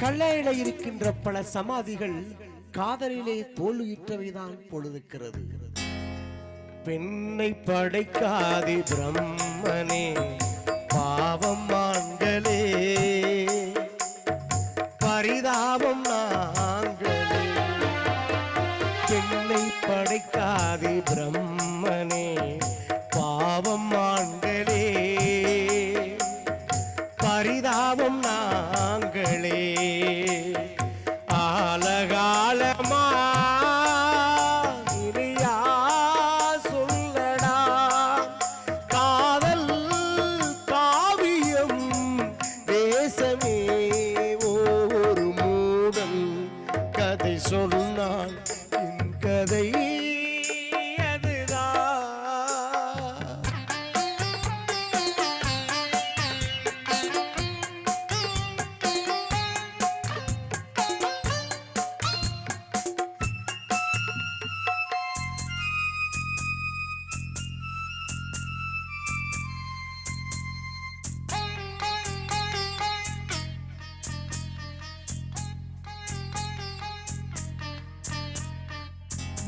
கல்லையில இருக்கின்ற பல சமாதிகள் காதலிலே தோல்வியுற்றவைதான் பொழுதுக்கிறது பெண்ணை படைக்காதே பிரம்மனே பாவம் ஆண்களே பரிதாபம் நாங்களே. பெண்ணை படைக்காதே பிரம்ம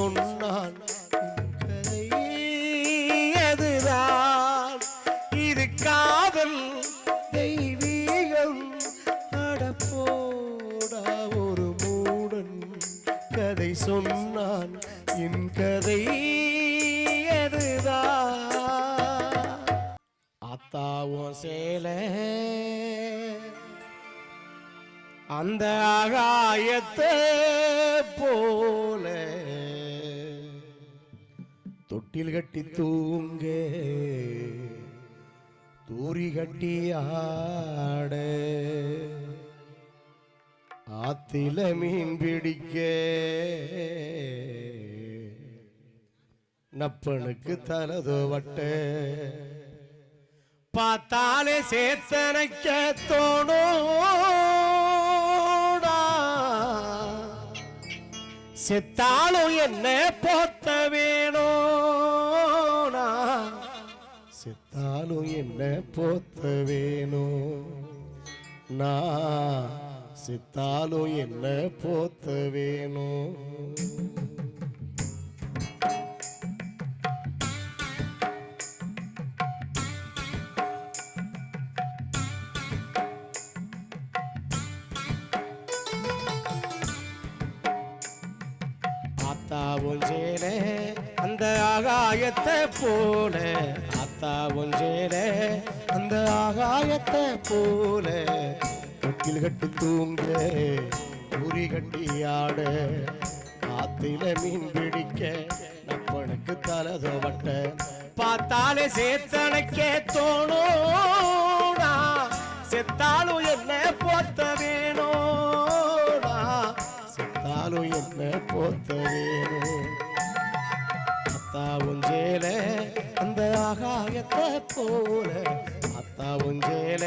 சொன்னான் இந்த அதுதான் இது காதல் தெய்வீகம். அடப்போடா ஒரு மூடன் கதை சொன்னான் என் கதை அதுதான் ஆத்தாவும் சேலை அந்த ஆகாயத்தை போல தொட்டில் கட்டி தூங்க தூரி கட்டி ஆட. ஆத்தில மீன் பிடிக்க நப்பனுக்கு தலதோ வட்ட. பார்த்தாலே சேத்தனைக்க தோணோடா. செத்தாலும் என்ன போத்த வேணோனா செத்தாலும் என்ன போத்த வேணும்? நான் சித்தாலும் என்ன போத்த வேணும்? ஆத்தாவும் சேல அந்த ஆகாயத்தை போல ஆத்தாவும் ஒன்றேல. அந்த ஆகாயத்தை போல தொட்டில் கட்டு தூங்க. உரி கட்டி ஆட காத்தில மீன் பிடிக்க. நப்பனுக்கு தலதோ வட்ட பார்த்தாலே சேத்தனைக்கே தோணோடா. செத்தாலும் என்ன போத்த வேணோடா. செத்தாலும் என்ன போத்த வேணும் அத்தா உஞ்சேல அந்த ஆகாயத்தை போல அத்தா உஞ்சேல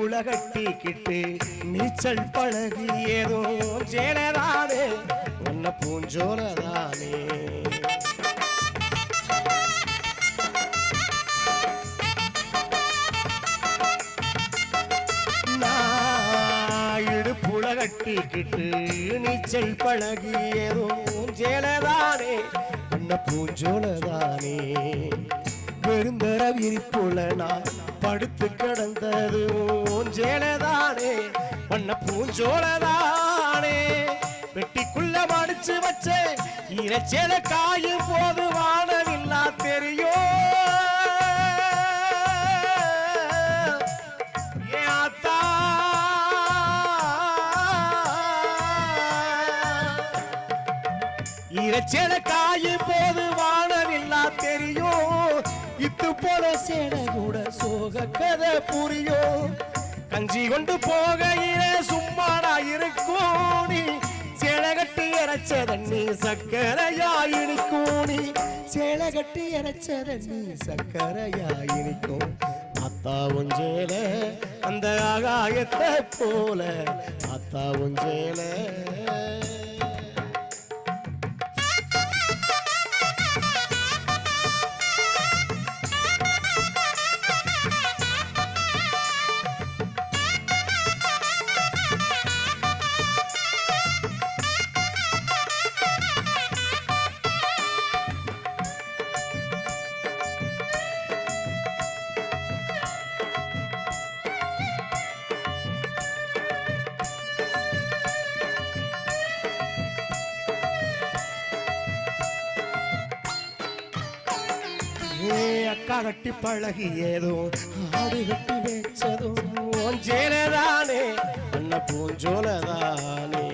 இடுப்புல கட்டிக்கிட்டு நீச்சல் பழகி ஏதோ ஜேனதானே உன்ன பூஞ்சோலதானே நான் கட்டிக்கிட்டு நீச்சல் பழகி ஏதோ ஜேலதானே உன்ன பூஞ்சோலதானே பெருந்தர விரிப்புல நான் படுத்து கிடந்தது ஊஞ்சேலதானே பண்ண பூஞ்சோலதானே? வெட்டிக்குள்ள மடிச்சு வச்ச இறைச்சேல காயும் போது வானவில்லா தெரியும்? ஏ இறைச்சேல சோக கதை புரியும். கஞ்சி கொண்டு போகையில சும்மாடா இருக்கும் நீ சேலை கட்டி இறைச்ச தண்ணி சக்கரையாயினிக்கும் நீ சேலை கட்டி இறைச்ச தண்ணி சக்கரையாயினிக்கும் அத்தா உஞ்சேல அந்த ஆகாயத்தை போல. அத்தா உஞ்சேல ஏ அக்கா கட்டி பழகி ஏதோ ஆடு கட்டி வச்சதும் ஓஞ்சேலதானே அண்ண பூஞ்சோலதானே.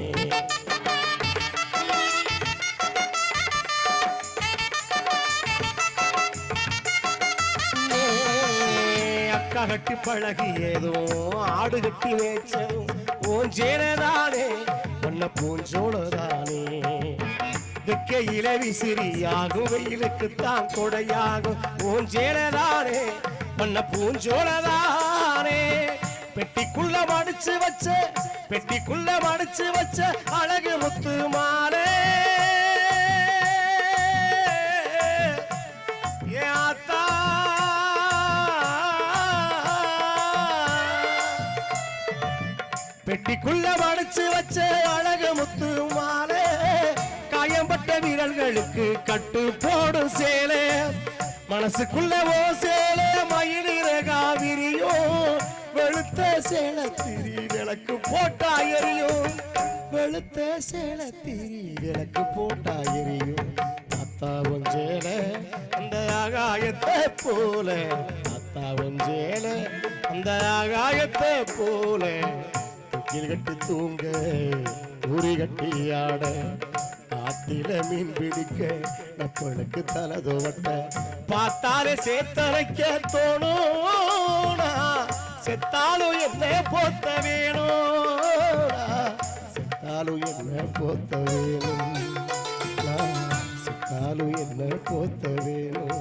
அக்கா கட்டி பழகி ஏதோ ஆடு கட்டி வச்சதும் ஓஞ்சேலதானே அண்ண பூஞ்சோலதானே. வெக்கையில விசிறியாகும் வெயிலுக்கு தான் கொடையாகும். பூஞ்சேலதானே பண்ண பூஞ்சோலதானே பெட்டிக்குள்ள மடிச்சு வச்ச பெட்டிக்குள்ள மடிச்சு வச்ச அழகு முத்து மாலே பெட்டிக்குள்ள மடிச்சு வச்ச அழகு முத்து கண்களுக்கு கட்டு போடும் சேலே. மனசுக்குள்ள ஓ சேலே மயிலிற காவிரியோ வெளுத்த சேலை திரி விளக்கு போட்டா எரியும். வெளுத்த சேலை திரி விளக்கு போட்டா எரியும். அத்தா ஒஞ்சேல அந்த ஆகாயத்தை போல. அத்தா ஒஞ்சேல அந்த ஆகாயத்தை போல. கட்டி தூங்க உரி கட்டி ஆட. ஆத்தில மீன் பிடிக்க நப்பனுக்கு தலை துவட்ட. பார்த்தாலே சேத்தரைக்க தோணும்னா செத்தாலும் என்ன போத்த வேணும் செத்தாலும் என்ன போத்த வேணும். செத்தாலும் என்ன போத்த வேணும்.